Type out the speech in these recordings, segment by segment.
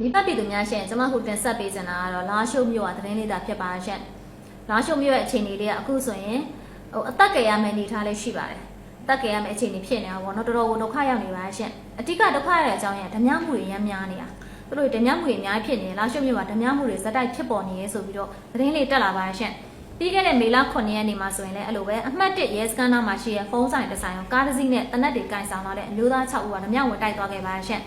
မိဘပြည်သူများရှင်ကျွန်မခုတင်ဆက်ပေးချင်တာကတော့လာရှုမြို့ကသတင်းလေးသာဖြစ်ပါရှင်လာရှုမြို့ရဲ့အခြေအနေလေးကအခုဆိုရင်ဟိုအသက်ကြရမယ့်အနေအထားလေးရှိပါတယ်အသက်ကြရမယ့်အခြေအနေဖြစ်နေတာပေါ့နော်တော်တော်ကိုဒုက္ခရောက်နေပါရှင်အဓိကဒုက္ခရတဲ့အကြောင်းရဓမြမှုတွေရမ်းများနေတာသူတို့ဓမြမှုတွေအများကြီးဖြစ်နေတယ်လာရှုမြို့ကဓမြမှုတွေဇက်တိုက်ဖြစ်ပေါ်နေရဲဆိုပြီးတော့သတင်းလေးတက်လာပါရှင်ပြီးခဲ့တဲ့မေလ9ရက်နေ့မှာဆိုရင်လည်းအဲ့လိုပဲအမှတ်1ရဲစခန်းသားမှာရှိတဲ့ဖုန်းဆိုင်တစ်ဆိုင်ကိုကားတစ်စီးနဲ့တနက်တွေကင်ဆောင်လာတဲ့အမျိုးသား6ဦးကဓမြဝင်တိုက်သွားခဲ့ပါရှင်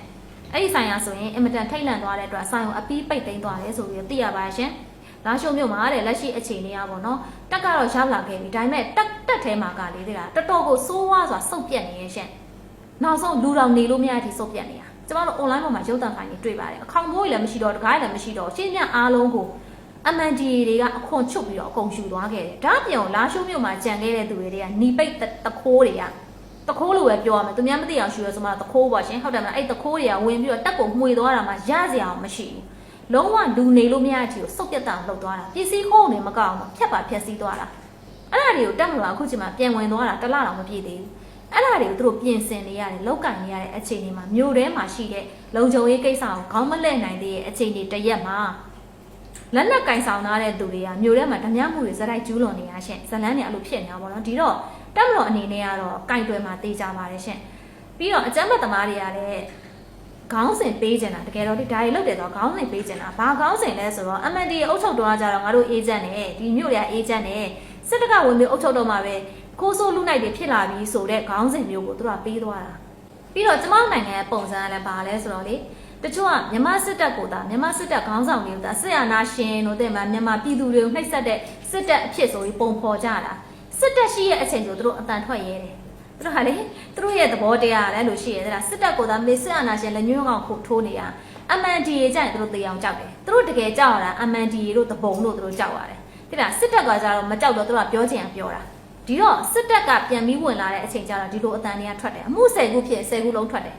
အဲ့ဒီဆိုင်ရဆိုရင်အင်မတန်ထိတ်လန့်သွားတဲ့အတွက်ဆိုင်ကိုအပီးပိတ်သိမ်းသွားတယ်ဆိုပြီးသိရပါရှင်။လာရှုံမြို့မှာတဲ့လက်ရှိအခြေအနေကပေါ့နော်။တက်ကတော့ရောက်လာခဲ့ပြီ။ဒါပေမဲ့တက်တက်ထဲမှာကလေးသေးတာတော်တော်ကိုစိုးဝါစွာစုပ်ပြက်နေရဲ့ရှင်။နောက်ဆုံးလူတော်နေလို့မရတဲ့အထိစုပ်ပြက်နေတာ။ကျမတို့ online ပေါ်မှာရုပ်သံဖိုင်တွေတွေ့ပါတယ်။အခေါင်မိုးကြီးလည်းမရှိတော့တကားလည်းမရှိတော့ရှင်းပြအားလုံးကို MNDA တွေကအခွန်ချုပ်ပြီးတော့အကုန်ယူသွားခဲ့တယ်။ဒါပြောင်လာရှုံမြို့မှာကြံခဲ့တဲ့သူတွေကနီပိတ်တခိုးတွေက တခိုးလိုပဲပြောရမယ်သူများမသိအောင်ရှူရဆိုမှတခိုးပါရှင်ဟုတ်တယ်မလားအဲ့တခိုးတွေကဝင်ပြီးတော့တက်ကိုမှွေသွားတာမှရစရာအောင်မရှိဘူးလုံးဝလူနေလို့မရတဲ့အထိကိုစုပ်ပြတ်တောင်လှုပ်သွားတာပစ္စည်းခိုးနေမကောက်အောင်ဖြတ်ပါဖြတ်စည်းသွားတာအဲ့ဒါတွေကိုတက်မလို့အခုချိန်မှာပြန်ဝင်သွားတာတစ်လတော့မပြည့်သေးဘူးအဲ့ဒါတွေကိုသူတို့ပြင်ဆင်နေရတယ်လောက်ကင်နေရတဲ့အခြေအနေမှာမြို့ထဲမှာရှိတဲ့လုံခြုံရေးကိစ္စကိုခေါင်းမလဲနိုင်သေးတဲ့အခြေအနေတစ်ရက်မှာလက်နက်ကင်ဆောင်ထားတဲ့သူတွေကမြို့ထဲမှာဓမြမှုတွေဇက်တိုက်ကျူးလွန်နေရရှင့်ဇလန်းတွေအဲ့လိုဖြစ်နေတာပေါ့နော်ဒီတော့ တက်မတော်အနေနဲ့ကတော့ကင်တွယ်မှာတေးကြပါတယ်ရှင်ပြီးတော့အကျမ်းတ်သမားတွေကလည်းခေါင်းစဉ်ပေးကြတာတကယ်တော့ဒီဒါတွေလုတ်တယ်ဆိုတော့ခေါင်းစဉ်ပေးကြတာဘာခေါင်းစဉ်လဲဆိုတော့ MND အုပ်ချုပ်တော်ကကြတော့ငါတို့အေဂျင့်နဲ့ဒီမြို့တွေကအေဂျင့်နဲ့စစ်တပ်ကဝင်ပြီးအုပ်ချုပ်တော့မှာပဲခိုးဆိုးလူနိုင်တွေဖြစ်လာပြီဆိုတဲ့ခေါင်းစဉ်မျိုးကိုသူတို့ကပေးသွားတာပြီးတော့ကျမတို့နိုင်ငံရဲ့ပုံစံကလည်းဘာလဲဆိုတော့လေတချို့ကမြန်မာစစ်တပ်ကိုသာမြန်မာစစ်တပ်ခေါင်းဆောင်တွေကိုသာစစ်အာဏာရှင်တို့တဲ့မှာမြန်မာပြည်သူတွေကိုနှိပ်စက်တဲ့စစ်တပ်အဖြစ်ဆိုပြီးပုံဖော်ကြတာ စစ်တပ်ရှိရဲ့အချိန်ကျသူတို့အတန်ထွက်ရဲတယ်သူတို့ဟာလေသူတို့ရဲ့သဘောတရားလည်းလို့ရှိရဲတဲ့စစ်တပ်ကိုသာမေစစ်အာဏာရှင်လက်ညှိုးကောင်ခုထိုးနေတာ MNDA ကြရင်သူတို့တေအောင်ကြောက်တယ်သူတို့တကယ်ကြောက်ရတာ MNDA တို့တပုံတို့သူတို့ကြောက်ရတယ်တိလားစစ်တပ်ကကြတော့မကြောက်တော့သူတို့ကပြောချင်အောင်ပြောတာဒီတော့စစ်တပ်ကပြန်ပြီးဝင်လာတဲ့အချိန်ကျတော့ဒီလိုအတန်တွေကထွက်တယ်အမှု10ခုဖြစ်10ခုလုံးထွက်တယ်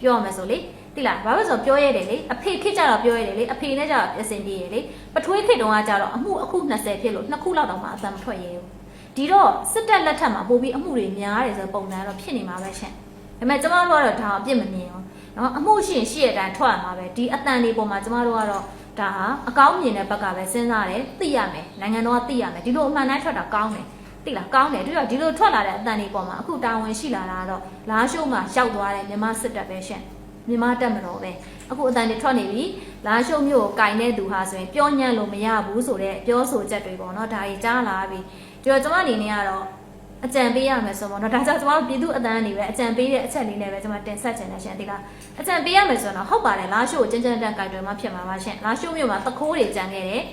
ပြောရမယ်ဆိုလေတိလားဘာလို့ဆိုပြောရတယ်လေအဖေခစ်ကြတော့ပြောရတယ်လေအဖေနဲ့ကြတော့အစင်ပြေရလေပထွေးခစ်တုံးကကြတော့အမှုအခု20ဖြစ်လို့နှစ်ခုလောက်တောင်မှအတန်မထွက်ရဘူး ဒီတော့စစ်တပ်လက်ထက်မှာပို့ပြီးအမှုတွေများတယ်ဆိုပုံစံတော့ဖြစ်နေမှာပဲရှင်ဒါပေမဲ့ကျမတို့ကတော့ဒါအပြစ်မမြင်ဘူးနော်အမှုရှင်ရှိရတဲ့အထွက်မှာပဲဒီအတန်လေးပုံမှာကျမတို့ကတော့ဒါဟာအကောင်းမြင်တဲ့ဘက်ကပဲစဉ်းစားတယ်သိရမယ်နိုင်ငံတော်ကသိရမယ်ဒီလိုအမှန်တိုင်းထွက်တာကောင်းတယ်သိလားကောင်းတယ်တို့ရဒီလိုထွက်လာတဲ့အတန်လေးပုံမှာအခုတာဝန်ရှိလာတာကတော့လာရှုံးမှာရောက်သွားတဲ့မြန်မာစစ်တပ်ပဲရှင်မြန်မာတက်မတော်ပဲအခုအတန်တွေထွက်နေပြီလာရှုံမျိုးကိုကင်တဲ့သူဟာဆိုရင်ပြောညံ့လို့မရဘူးဆိုတော့ပြောဆိုချက်တွေပေါ့နော်ဒါကြီးကြားလာပြီ ဒီတော့ကျွန်မအနေနဲ့ကတော့အကြံပေးရမယ်ဆိုတော့เนาะဒါကြောင့်ကျွန်မတို့ပြည်သူအတန်းအနေပဲအကြံပေးတဲ့အချက်လေးနဲ့ပဲကျွန်မတင်ဆက်ချင်တယ်ရှင်ဒီကအကြံပေးရမယ်ဆိုတော့ဟုတ်ပါတယ်လာရှိုးကိုကျန်းကျန်းတန်ကြိုက်တွယ်မှဖြစ်မှာပါရှင်လာရှိုးမြို့မှာတခိုးတွေကြံခဲ့တယ်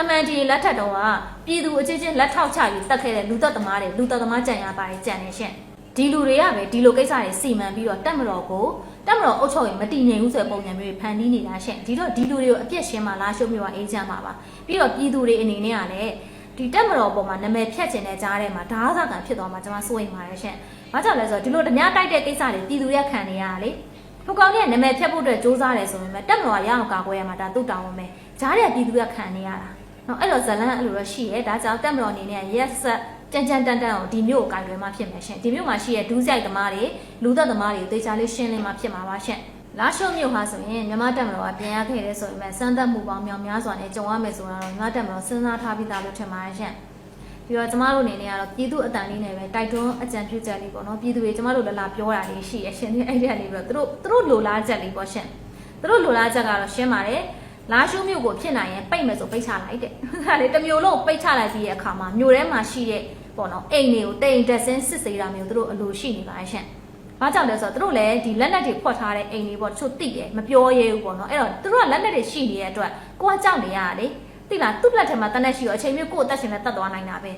အမှန်ဒီလက်ထက်တော့ကပြည်သူအချင်းချင်းလက်ထောက်ချပြီးတက်ခဲ့တဲ့လူသက်သမားတွေလူသက်သမားကြံရပါတယ်ကြံနေရှင်ဒီလူတွေကပဲဒီလိုကိစ္စတွေစီမံပြီးတော့တက်မတော်ကိုတက်မတော်အုပ်ချုပ်ရင်မတည်ငြိမ်ဘူးဆိုတဲ့ပုံစံမျိုးတွေဖန်တီးနေတာရှင်ဒီတော့ဒီလူတွေကိုအပြစ်ရှင်းမှလာရှိုးမြို့ကအေးချမ်းမှာပါပြီးတော့ပြည်သူတွေအနေနဲ့ကလည်း ဒီတက်မတော်ပေါ်မှာနာမည်ဖြတ်ကျင်တဲ့ကြားထဲမှာဓာတ်စာကန်ဖြစ်သွားမှာကျွန်မစိုးရိမ်ပါတယ်ရှင်။ဘာကြောင့်လဲဆိုတော့ဒီလိုဓမြတိုက်တဲ့ကိစ္စတွေပြည်သူရက်ခံနေရတာလေ။ဟိုကောင်ကနာမည်ဖြတ်ဖို့အတွက်စူးစမ်းတယ်ဆိုရင်ပဲတက်မတော်ကရအောင်ကာကွယ်ရမှာဒါသူ့တောင်းဝင်ပဲ။ကြားတဲ့ပြည်သူရက်ခံနေရတာ။နော်အဲ့လိုဇလန်းအဲ့လိုတော့ရှိရဲဒါကြောင့်တက်မတော်အနေနဲ့ရက်ဆက်ကြမ်းကြမ်းတန်တန်ကိုဒီမျိုးကိုကင်တွယ်မှဖြစ်မယ်ရှင်။ဒီမျိုးမှာရှိရဲဒူးဆိုင်သမားတွေလူသက်သမားတွေတေချာလေးရှင်းလင်းမှဖြစ်မှာပါရှင်။ လာရှုံမြို့ဟာဆိုရင်မြမတက်မတော်ကပြန်ရခဲ့တယ်ဆိုရင်မဲ့စမ်းသပ်မှုပေါင်းများများစွာနဲ့ကြုံရမယ်ဆိုတာတော့မြမတက်မတော်စဉ်းစားထားပြီးသားလို့ထင်ပါတယ်ရှင်။ပြီးတော့ကျမတို့အနေနဲ့ကတော့ပြည်သူအတန်လေးနဲ့ပဲတိုက်တွန်းအကြံပြုချက်လေးပေါ့နော်ပြည်သူတွေကျမတို့လလာပြောတာလေးရှိရရှင်ဒီအဲ့ဒီကနေပြီးတော့သူတို့သူတို့လိုလားချက်လေးပေါ့ရှင်သူတို့လိုလားချက်ကတော့ရှင်းပါတယ်လာရှုမြို့ကိုဖြစ်နိုင်ရင်ပိတ်မယ်ဆိုပိတ်ချလိုက်တဲ့ဒါလေတစ်မျိုးလုံးပိတ်ချလိုက်ပြီးရဲ့အခါမှာမြို့ထဲမှာရှိတဲ့ပေါ့နော်အိမ်တွေကိုတိမ်တက်ဆင်းစစ်ဆေးတာမျိုးသူတို့အလိုရှိနေပါရှင် ဘာကြောင့်လဲဆိုတော့သူတို့လည်းဒီလက်နက်တွေဖွက်ထားတဲ့အိမ်တွေပေါ့တချို့တိတယ်မပြောရဲဘူးပေါ့နော်အဲ့တော့သူတို့ကလက်နက်တွေရှိနေတဲ့အတွက်ကိုကကြောက်နေရတာလေတိလားသူ့လက်ထဲမှာတနက်ရှိရောအချိန်မျိုးကိုယ့်အသက်ရှင်နဲ့တတ်သွားနိုင်တာပဲ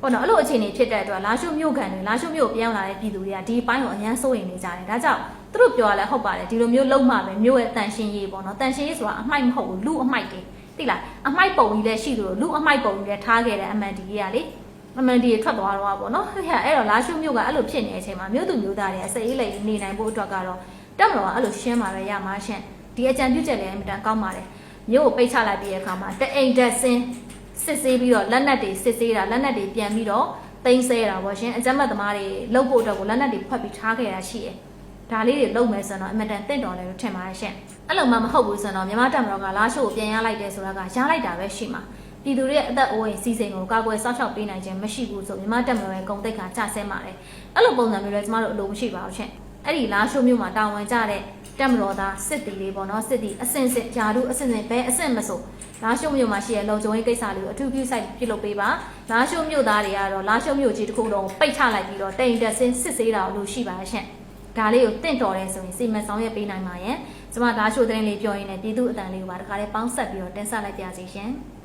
ပေါ့နော်အဲ့လိုအခြေအနေဖြစ်တဲ့အတွက်လာရှုမြို့ခံတွေလာရှုမြို့ကိုပြောင်းလာတဲ့ပြည်သူတွေကဒီအပိုင်းကိုအញ្ញမ်းစိုးရိမ်နေကြတယ်ဒါကြောင့်သူတို့ပြောရလဲဟုတ်ပါတယ်ဒီလိုမျိုးလုံးမှပဲမြို့ရဲ့တန်ရှင်းရေးပေါ့နော်တန်ရှင်းရေးဆိုတာအမိုက်မဟုတ်ဘူးလူအမိုက်တွေတိလားအမိုက်ပုံကြီးလည်းရှိသလိုလူအမိုက်ပုံကြီးလည်းထားခဲ့တဲ့အမှန်ဒီကြီးကလေ အမှန်ဒီထွက်သွားတော့ပေါ့နော်အဲ့အဲ့တော့လာရှုမြို့ကအဲ့လိုဖြစ်နေတဲ့အချိန်မှာမြို့သူမြို့သားတွေအစိအေးလိမ်နေနိုင်ဖို့အတွက်ကတော့တက်မတော်ကအဲ့လိုရှင်းပါပဲရမှာရှင့်ဒီအကြံပြုချက်လည်းအင်မတန်ကောင်းပါတယ်မြို့ကိုပိတ်ချလိုက်ပြီးတဲ့အခါမှာတအိမ်တက်ဆင်းစစ်ဆေးပြီးတော့လက်နက်တွေစစ်ဆေးတာလက်နက်တွေပြန်ပြီးတော့သိမ်းဆဲတာပေါ့ရှင်အကြမ်းမဲ့သမားတွေလုတ်ဖို့အတွက်ကိုလက်နက်တွေဖတ်ပြီးထားခဲ့တာရှိတယ်ဒါလေးတွေလုံမယ်ဆိုတော့အင်မတန်တင့်တော်တယ်လို့ထင်ပါတယ်ရှင်အဲ့လိုမှမဟုတ်ဘူးဆိုတော့မြန်မာတပ်မတော်ကလာရှိုးကိုပြန်ရလိုက်တယ်ဆိုတာကရလိုက်တာပဲရှိမှာ ပြည်သူတွေရဲ့အသက်အိုးအိမ်စီစဉ်ကိုကာကွယ်စောင့်ရှောက်ပေးနိုင်ခြင်းမရှိဘူးဆိုမြန်မာတပ်မတော်ရဲ့ဂုဏ်သိက္ခာကျဆင်းပါတယ်အဲ့လိုပုံစံမျိုးလည်းကျမတို့အလိုမရှိပါဘူးရှင်အဲ့ဒီလာရှိုးမျိုးမှာတာဝန်ကျတဲ့တပ်မတော်သားစစ်တီတွေပေါ့နော်စစ်တီအစင်စစ်ဂျာဒုအစင်စစ်ဘဲအစင်မဆိုလာရှိုးမျိုးမှာရှိတဲ့လုံခြုံရေးကိစ္စတွေကိုအထူးပြုဆိုင်ပြုလုပ်ပေးပါလာရှိုးမျိုးသားတွေကတော့လာရှိုးမျိုးကြီးတစ်ခုလုံးပိတ်ချလိုက်ပြီးတော့တိမ်တက်ဆင်းစစ်ဆေးတာလို့ရှိပါရဲ့ရှင်ဒါလေးကိုတင့်တော်တယ်ဆိုရင်စီမံဆောင်ရွက်ပေးနိုင်ပါရဲ့။ကျမဒါရှိုးသတင်းလေးပြောရင်းနဲ့ပြည်သူအတန်လေးကိုပါတခါလေးပေါင်းဆက်ပြီးတော့တင်ဆက်လိုက်ပြစီရှင်။